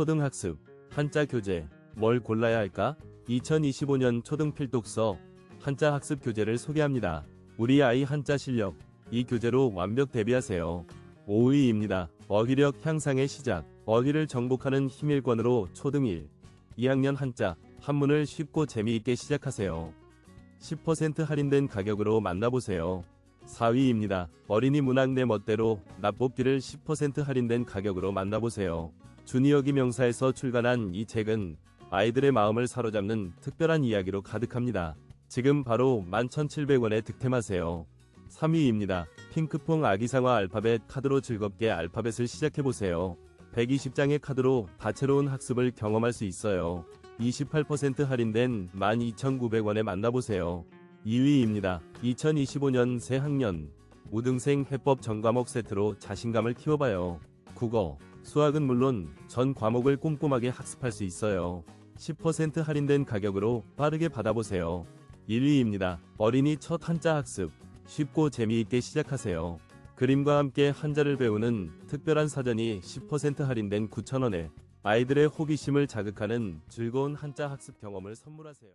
초등학습, 한자 교재, 뭘 골라야 할까? 2025년 초등 필독서, 한자 학습 교재를 소개합니다. 우리 아이 한자 실력, 이 교재로 완벽 대비하세요. 5위입니다. 어휘력 향상의 시작, 어휘를 정복하는 힘일권으로 초등 1, 2학년 한자, 한문을 쉽고 재미있게 시작하세요. 10% 할인된 가격으로 만나보세요. 4위입니다. 어린이 문학 내 멋대로 납뽑기를 10% 할인된 가격으로 만나보세요. 주니어 기 명사에서 출간한 이 책은 아이들의 마음을 사로잡는 특별한 이야기로 가득합니다. 지금 바로 11,700원에 득템하세요. 3위입니다. 핑크퐁 아기상어 알파벳 카드로 즐겁게 알파벳을 시작해보세요. 120장의 카드로 다채로운 학습을 경험할 수 있어요. 28% 할인된 12,900원에 만나보세요. 2위입니다. 2025년 새 학년 우등생 해법 전 과목 세트로 자신감을 키워봐요. 국어, 수학은 물론 전 과목을 꼼꼼하게 학습할 수 있어요. 10% 할인된 가격으로 빠르게 받아보세요. 1위입니다. 어린이 첫 한자 학습 쉽고 재미있게 시작하세요. 그림과 함께 한자를 배우는 특별한 사전이 10% 할인된 9,000원에 아이들의 호기심을 자극하는 즐거운 한자 학습 경험을 선물하세요.